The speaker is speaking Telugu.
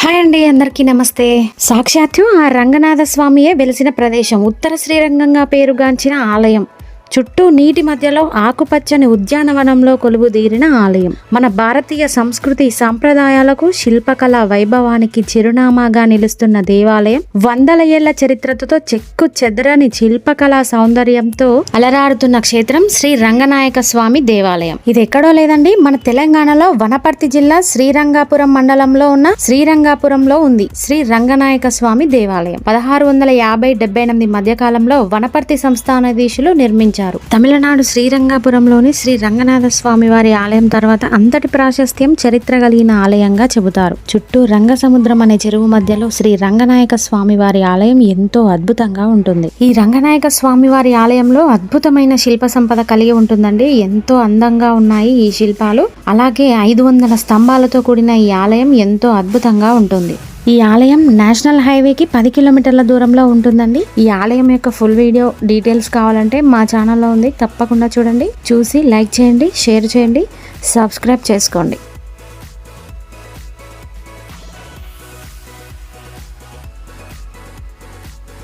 హాయ్ అండి అందరికీ నమస్తే. సాక్షాత్తు ఆ రంగనాథ స్వామియే వెలిసిన ప్రదేశం. ఉత్తర శ్రీరంగంగా పేరుగాంచిన ఆలయం. చుట్టూ నీటి మధ్యలో ఆకుపచ్చని ఉద్యానవనంలో కొలువుదీరిన ఆలయం. మన భారతీయ సంస్కృతి సాంప్రదాయాలకు శిల్పకళ వైభవానికి చిరునామాగా నిలుస్తున్న దేవాలయం వందల ఏళ్ళ చరిత్రతో చెక్కు చెదరని శిల్పకళా సౌందర్యంతో అలరారుతున్న క్షేత్రం శ్రీ రంగనాయక స్వామి దేవాలయం. ఇది ఎక్కడో లేదండి మన తెలంగాణలో వనపర్తి జిల్లా శ్రీరంగాపురం మండలంలో ఉన్న శ్రీరంగాపురంలో ఉంది. శ్రీ రంగనాయక స్వామి దేవాలయం. పదహారు వందల యాభై డెబ్బై ఎనిమిది మధ్యకాలంలో వనపర్తి సంస్థానాధీశులు నిర్మించారు. తమిళనాడు శ్రీరంగాపురంలోని శ్రీ రంగనాథ స్వామి వారి ఆలయం తర్వాత అంతటి ప్రాశస్త్యం చరిత్ర కలిగిన ఆలయంగా చెబుతారు. చుట్టూ రంగసముద్రం అనే చెరువు మధ్యలో శ్రీ రంగనాయక స్వామి వారి ఆలయం ఎంతో అద్భుతంగా ఉంటుంది. ఈ రంగనాయక స్వామి వారి ఆలయంలో అద్భుతమైన శిల్ప సంపద కలిగి ఉంటుందండి. ఎంతో అందంగా ఉన్నాయి ఈ శిల్పాలు. అలాగే ఐదు వందల స్తంభాలతో కూడిన ఈ ఆలయం ఎంతో అద్భుతంగా ఉంటుంది. ఈ ఆలయం నేషనల్ హైవేకి పది కిలోమీటర్ల దూరంలో ఉంటుందండి. ఈ ఆలయం యొక్క ఫుల్ వీడియో డీటెయిల్స్ కావాలంటే మా ఛానల్లో ఉంది. తప్పకుండా చూడండి. చూసి లైక్ చేయండి షేర్ చేయండి సబ్స్క్రైబ్ చేసుకోండి.